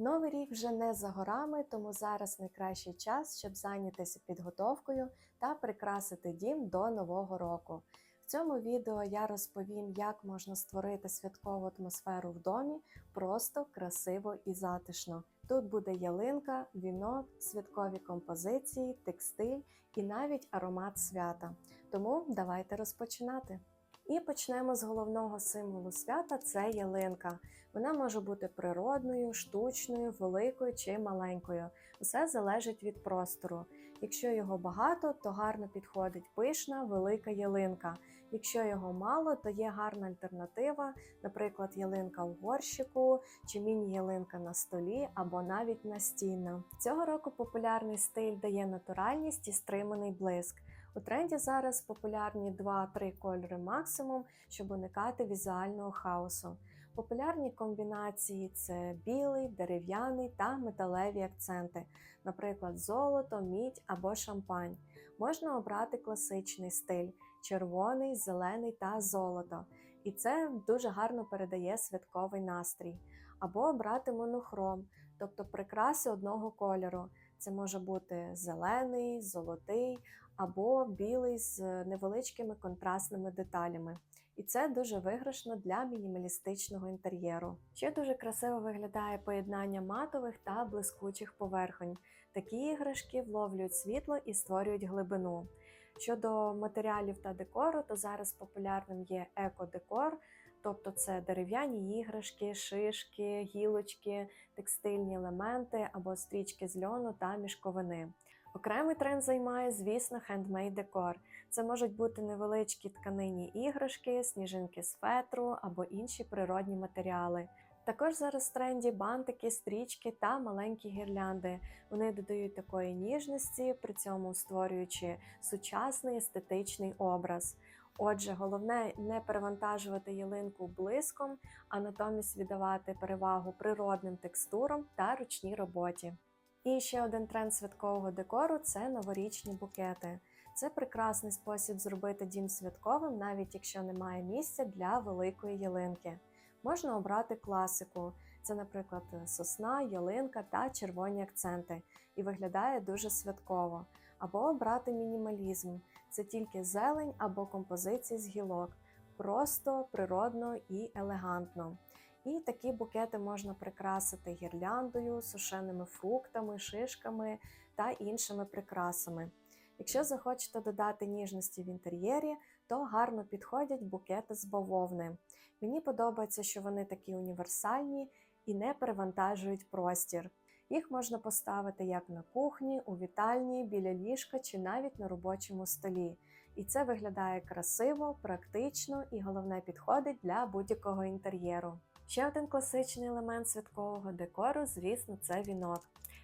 Новий рік вже не за горами, тому зараз найкращий час, щоб зайнятися підготовкою та прикрасити дім до нового року. В цьому відео я розповім, як можна створити святкову атмосферу в домі просто, красиво і затишно. Тут буде ялинка, вінок, святкові композиції, текстиль і навіть аромат свята. Тому давайте розпочинати. І почнемо з головного символу свята це ялинка. Вона може бути природною, штучною, великою чи маленькою. Все залежить від простору. Якщо його багато, то гарно підходить пишна, велика ялинка. Якщо його мало, то є гарна альтернатива, наприклад, ялинка в горщику чи міні-ялинка на столі або навіть настінна. Цього року популярний стиль дає натуральність і стриманий блиск. У тренді зараз популярні 2-3 кольори максимум, щоб уникати візуального хаосу. Популярні комбінації це білий, дерев'яний та металеві акценти, наприклад, золото, мідь або шампань. Можна обрати класичний стиль червоний, зелений та золото. І це дуже гарно передає святковий настрій. Або обрати монохром, тобто прикраси одного кольору. Це може бути зелений, золотий або білий з невеличкими контрастними деталями. І це дуже виграшно для мінімалістичного інтер'єру. Ще дуже красиво виглядає поєднання матових та блискучих поверхонь. Такі іграшки вловлюють світло і створюють глибину. Щодо матеріалів та декору, то зараз популярним є еко-декор, тобто це дерев'яні іграшки, шишки, гілочки, текстильні елементи або стрічки з льону та мішковини. Окремий тренд займає, звісно, хендмейд декор. Це можуть бути невеличкі тканині іграшки, сніжинки з фетру або інші природні матеріали. Також зараз в тренді бантики, стрічки та маленькі гірлянди. Вони додають такої ніжності, при цьому створюючи сучасний естетичний образ. Отже, головне не перевантажувати ялинку блиском, а натомість віддавати перевагу природним текстурам та ручній роботі. І ще один тренд святкового декору це новорічні букети. Це прекрасний спосіб зробити дім святковим, навіть якщо немає місця для великої ялинки. Можна обрати класику, це, наприклад, сосна, ялинка та червоні акценти, і виглядає дуже святково. Або обрати мінімалізм це тільки зелень або композиції з гілок, просто, природно і елегантно. І такі букети можна прикрасити гірляндою, сушеними фруктами, шишками та іншими прикрасами. Якщо захочете додати ніжності в інтер'єрі, то гарно підходять букети з бавовни. Мені подобається, що вони такі універсальні і не перевантажують простір. Їх можна поставити як на кухні, у вітальні, біля ліжка чи навіть на робочому столі. І це виглядає красиво, практично і головне підходить для будь-якого інтер'єру. Ще один класичний елемент святкового декору, звісно, це вінок.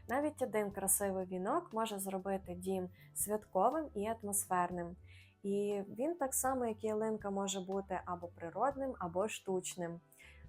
Навіть один красивий вінок може зробити дім святковим і атмосферним. І він так само, як і ялинка, може бути або природним, або штучним.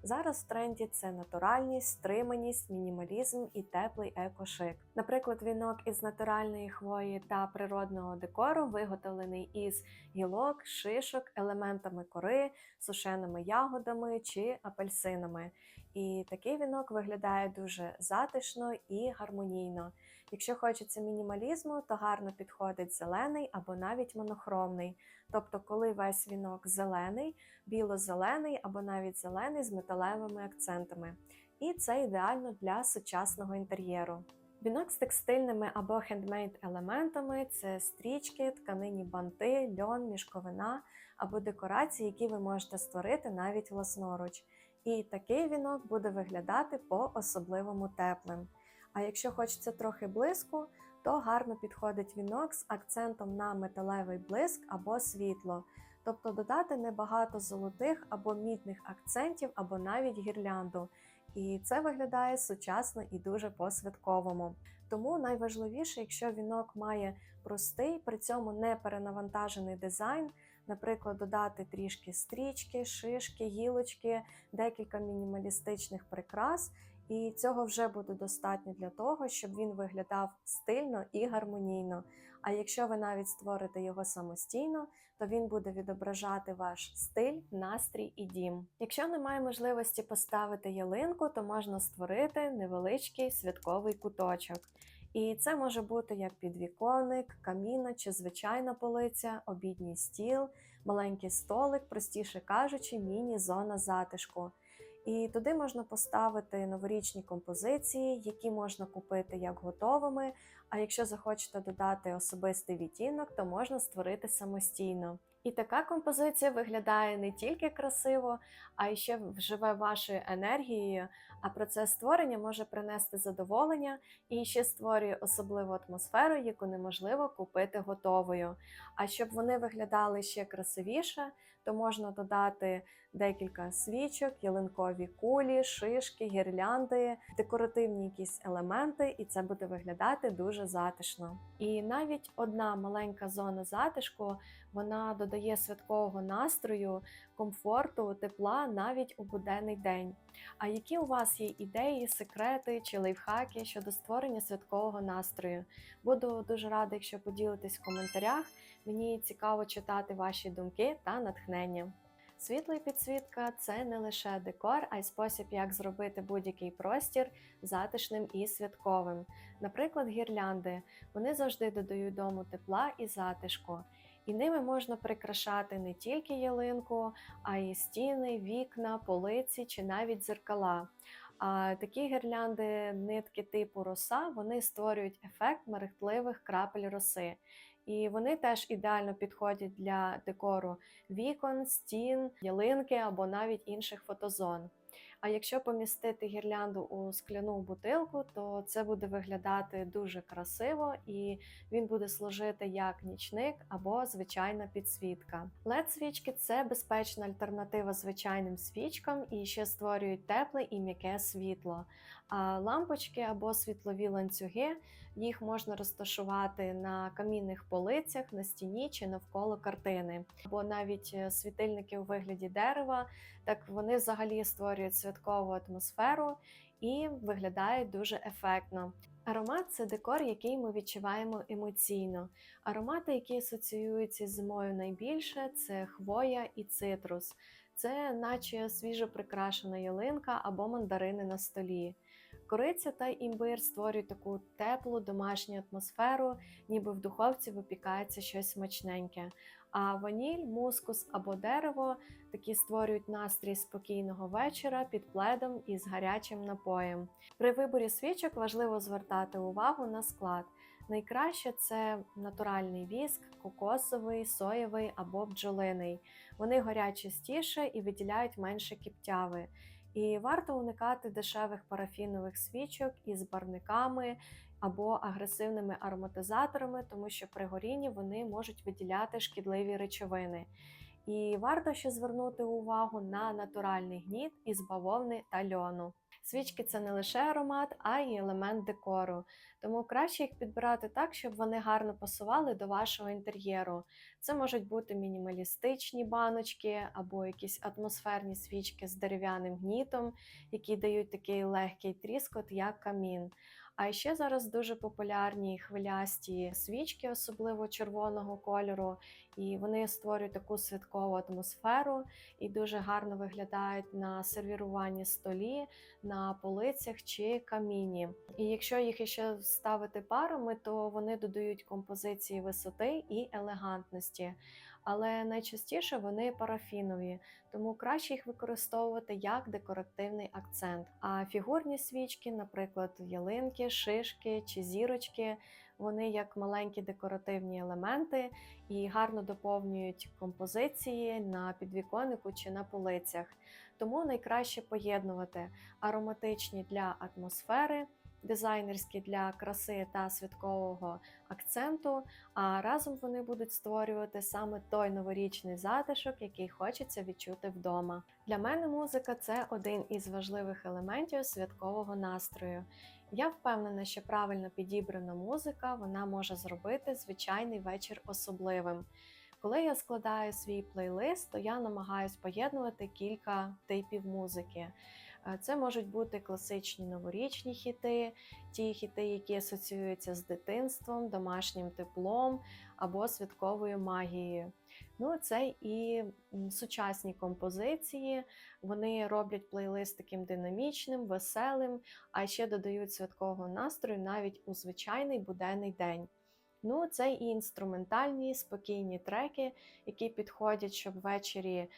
Зараз в тренді це натуральність, стриманість, мінімалізм і теплий екошик. Наприклад, вінок із натуральної хвої та природного декору виготовлений із гілок, шишок, елементами кори, сушеними ягодами чи апельсинами. І такий вінок виглядає дуже затишно і гармонійно. Якщо хочеться мінімалізму, то гарно підходить зелений або навіть монохромний. Тобто, коли весь вінок зелений, біло-зелений або навіть зелений з металевими акцентами. І це ідеально для сучасного інтер'єру. Вінок з текстильними або хендмейд елементами це стрічки, тканині банти, льон, мішковина або декорації, які ви можете створити навіть власноруч. І такий вінок буде виглядати по-особливому теплим. А якщо хочеться трохи блиску, то гарно підходить вінок з акцентом на металевий блиск або світло, тобто додати небагато золотих або мідних акцентів, або навіть гірлянду. І це виглядає сучасно і дуже по-святковому. Тому найважливіше, якщо вінок має простий, при цьому не перенавантажений дизайн, наприклад, додати трішки стрічки, шишки, гілочки, декілька мінімалістичних прикрас, І цього вже буде достатньо для того, щоб він виглядав стильно і гармонійно. А якщо ви навіть створите його самостійно, то він буде відображати ваш стиль, настрій і дім. Якщо немає можливості поставити ялинку, то можна створити невеличкий святковий куточок. І це може бути як підвіконник, каміна чи звичайна полиця, обідній стіл, маленький столик, простіше кажучи, міні-зона затишку. І туди можна поставити новорічні композиції, які можна купити як готовими. А якщо захочете додати особистий відтінок, то можна створити самостійно. І така композиція виглядає не тільки красиво, а й ще вживе вашою енергією. А процес створення може принести задоволення і ще створює особливу атмосферу, яку неможливо купити готовою. А щоб вони виглядали ще красивіше, то можна додати декілька свічок, ялинкові кулі, шишки, гірлянди, декоративні якісь елементи, і це буде виглядати дуже затишно. І навіть одна маленька зона затишку вона додає святкового настрою, комфорту, тепла навіть у буденний день. А які у вас є ідеї, секрети чи лайфхаки щодо створення святкового настрою? Буду дуже рада, якщо поділитесь в коментарях. Мені цікаво читати ваші думки та натхнення. Світло підсвітка це не лише декор, а й спосіб, як зробити будь-який простір затишним і святковим. Наприклад, гірлянди вони завжди додають дому тепла і затишку. І ними можна прикрашати не тільки ялинку, а й стіни, вікна, полиці чи навіть дзеркала. А такі гірлянди, нитки типу роса, вони створюють ефект мерехтливих крапель роси. І вони теж ідеально підходять для декору вікон, стін, ялинки або навіть інших фотозон. А якщо помістити гірлянду у скляну бутилку, то це буде виглядати дуже красиво і він буде служити як нічник або звичайна підсвітка. led свічки це безпечна альтернатива звичайним свічкам і ще створюють тепле і м'яке світло. Лампочки або світлові ланцюги їх можна розташувати на камінних полицях, на стіні чи навколо картини, або навіть е, світильники у вигляді дерева. Так вони взагалі створюють святкову атмосферу і виглядають дуже ефектно. Аромат це декор, який ми відчуваємо емоційно. Аромати, які асоціюються з зимою найбільше, це хвоя і цитрус. Це наче свіжо прикрашена ялинка або мандарини на столі. Кориця та імбир створюють таку теплу домашню атмосферу, ніби в духовці випікається щось смачненьке. А ваніль, мускус або дерево такі створюють настрій спокійного вечора під пледом із гарячим напоєм. При виборі свічок важливо звертати увагу на склад. Найкраще це натуральний віск, кокосовий, соєвий або бджолиний. Вони горять частіше і виділяють менше кіптяви. І варто уникати дешевих парафінових свічок із барниками або агресивними ароматизаторами, тому що при горінні вони можуть виділяти шкідливі речовини. І варто ще звернути увагу на натуральний гніт із бавовни та льону. Свічки це не лише аромат, а й елемент декору. Тому краще їх підбирати так, щоб вони гарно пасували до вашого інтер'єру. Це можуть бути мінімалістичні баночки або якісь атмосферні свічки з дерев'яним гнітом, які дають такий легкий тріскот, як камін. А ще зараз дуже популярні хвилясті свічки, особливо червоного кольору, і вони створюють таку святкову атмосферу і дуже гарно виглядають на сервіруванні столі, на полицях чи каміні. І якщо їх ще ставити парами, то вони додають композиції висоти і елегантності але найчастіше вони парафінові, тому краще їх використовувати як декоративний акцент. А фігурні свічки, наприклад, ялинки, шишки чи зірочки, вони як маленькі декоративні елементи і гарно доповнюють композиції на підвіконнику чи на полицях. Тому найкраще поєднувати ароматичні для атмосфери дизайнерські для краси та святкового акценту. А разом вони будуть створювати саме той новорічний затишок, який хочеться відчути вдома. Для мене музика це один із важливих елементів святкового настрою. Я впевнена, що правильно підібрана музика вона може зробити звичайний вечір особливим. Коли я складаю свій плейлист, то я намагаюсь поєднувати кілька типів музики. Це можуть бути класичні новорічні хіти, ті хіти, які асоціюються з дитинством, домашнім теплом або святковою магією. Ну, це і сучасні композиції. Вони роблять плейлист таким динамічним, веселим, а ще додають святкового настрою навіть у звичайний буденний день. Ну, це і інструментальні спокійні треки, які підходять, щоб ввечері е,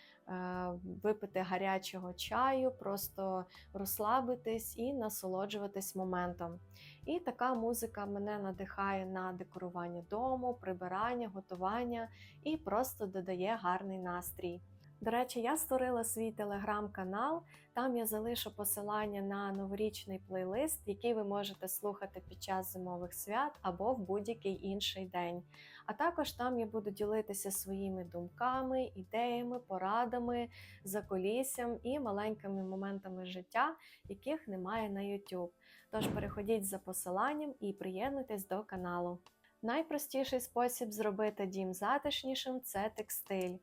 випити гарячого чаю, просто розслабитись і насолоджуватись моментом. І така музика мене надихає на декорування дому, прибирання, готування і просто додає гарний настрій. До речі, я створила свій телеграм-канал. Там я залишу посилання на новорічний плейлист, який ви можете слухати під час зимових свят або в будь-який інший день. А також там я буду ділитися своїми думками, ідеями, порадами, заколіссям і маленькими моментами життя, яких немає на YouTube. Тож переходіть за посиланням і приєднуйтесь до каналу. Найпростіший спосіб зробити дім затишнішим це текстиль.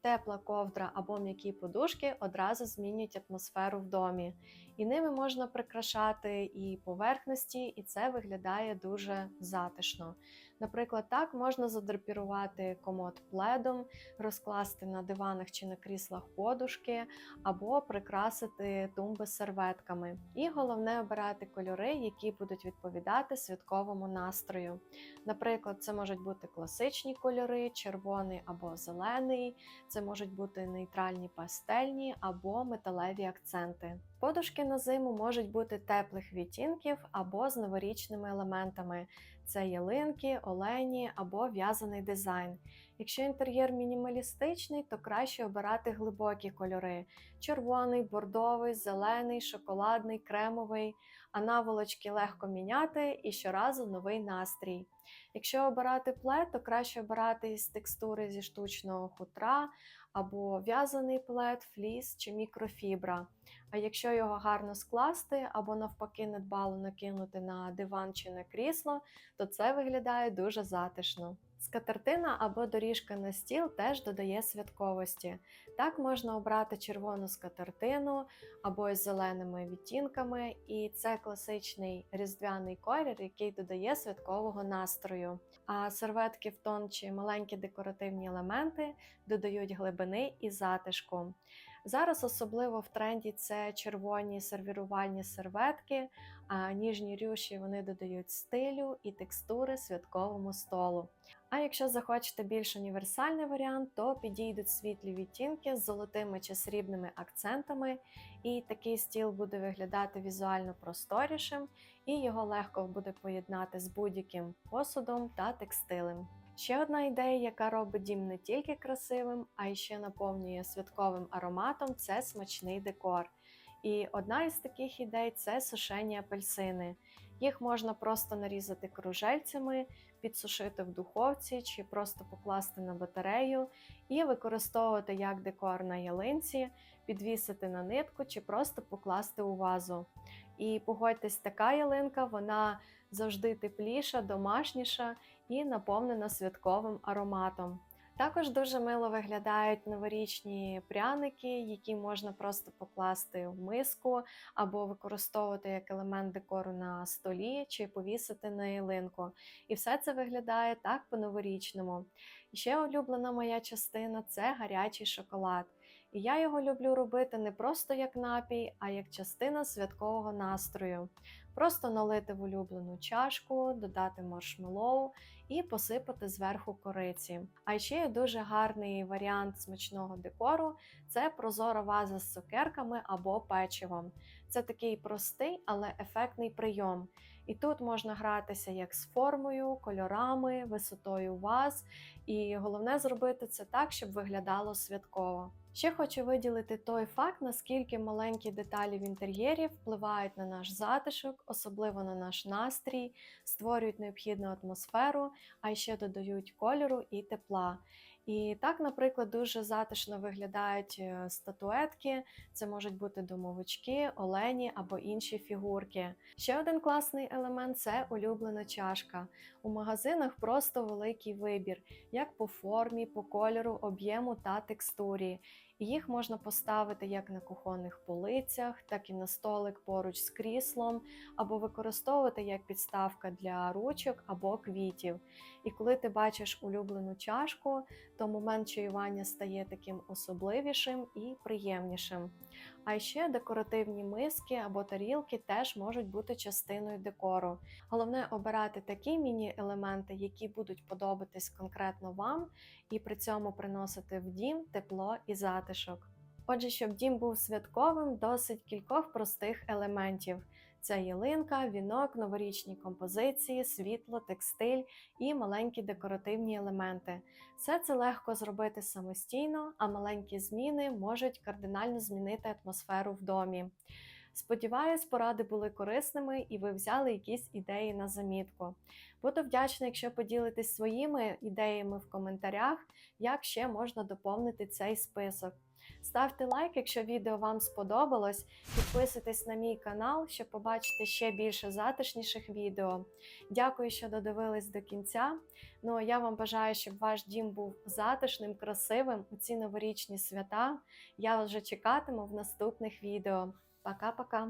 Тепла ковдра або м'які подушки одразу змінюють атмосферу в домі. І ними можна прикрашати і поверхності, і це виглядає дуже затишно. Наприклад, так можна задрапірувати комод пледом, розкласти на диванах чи на кріслах подушки, або прикрасити тумби серветками. І головне обирати кольори, які будуть відповідати святковому настрою. Наприклад, це можуть бути класичні кольори, червоний або зелений, це можуть бути нейтральні пастельні або металеві акценти. Подушки на зиму можуть бути теплих відтінків або з новорічними елементами. Це ялинки, олені або в'язаний дизайн. Якщо інтер'єр мінімалістичний, то краще обирати глибокі кольори: червоний, бордовий, зелений, шоколадний, кремовий, а наволочки легко міняти і щоразу новий настрій. Якщо обирати плед, то краще обирати із текстури зі штучного хутра або в'язаний плед, фліс чи мікрофібра. А якщо його гарно скласти або навпаки недбало накинути на диван чи на крісло, то це виглядає дуже затишно. Скатертина або доріжка на стіл теж додає святковості. Так можна обрати червону скатертину або з зеленими відтінками, і це класичний різдвяний колір, який додає святкового настрою. А серветки в тон чи маленькі декоративні елементи додають глибини і затишку. Зараз особливо в тренді це червоні сервірувальні серветки, а ніжні рюші вони додають стилю і текстури святковому столу. А якщо захочете більш універсальний варіант, то підійдуть світлі відтінки з золотими чи срібними акцентами, і такий стіл буде виглядати візуально просторішим, і його легко буде поєднати з будь-яким посудом та текстилем. Ще одна ідея, яка робить дім не тільки красивим, а й ще наповнює святковим ароматом це смачний декор. І одна із таких ідей це сушені апельсини. Їх можна просто нарізати кружельцями, підсушити в духовці чи просто покласти на батарею і використовувати як декор на ялинці, підвісити на нитку чи просто покласти у вазу. І погодьтесь, така ялинка вона завжди тепліша, домашніша і наповнена святковим ароматом. Також дуже мило виглядають новорічні пряники, які можна просто покласти в миску або використовувати як елемент декору на столі чи повісити на ялинку. І все це виглядає так по-новорічному. Ще улюблена моя частина це гарячий шоколад. І я його люблю робити не просто як напій, а як частина святкового настрою. Просто налити в улюблену чашку, додати маршмеллоу і посипати зверху кориці. А ще є дуже гарний варіант смачного декору це прозора ваза з цукерками або печивом. Це такий простий, але ефектний прийом. І тут можна гратися як з формою, кольорами, висотою ваз. І головне зробити це так, щоб виглядало святково. Ще хочу виділити той факт, наскільки маленькі деталі в інтер'єрі впливають на наш затишок, особливо на наш настрій, створюють необхідну атмосферу, а ще додають кольору і тепла. І так, наприклад, дуже затишно виглядають е, статуетки, це можуть бути домовички, олені або інші фігурки. Ще один класний елемент це улюблена чашка. У магазинах просто великий вибір, як по формі, по кольору, об'єму та текстурі. Їх можна поставити як на кухонних полицях, так і на столик поруч з кріслом, або використовувати як підставка для ручок або квітів. І коли ти бачиш улюблену чашку, то момент чаювання стає таким особливішим і приємнішим. А ще декоративні миски або тарілки теж можуть бути частиною декору. Головне обирати такі міні-елементи, які будуть подобатись конкретно вам, і при цьому приносити в дім тепло і затишок. Отже, щоб дім був святковим, досить кількох простих елементів. Це ялинка, вінок, новорічні композиції, світло, текстиль і маленькі декоративні елементи. Все це легко зробити самостійно, а маленькі зміни можуть кардинально змінити атмосферу в домі. Сподіваюсь, поради були корисними і ви взяли якісь ідеї на замітку. Буду вдячна, якщо поділитесь своїми ідеями в коментарях, як ще можна доповнити цей список. Ставте лайк, якщо відео вам сподобалось, підписуйтесь на мій канал, щоб побачити ще більше затишніших відео. Дякую, що додивились до кінця. Ну а я вам бажаю, щоб ваш дім був затишним, красивим у ці новорічні свята. Я вже чекатиму в наступних відео. Пока-пока!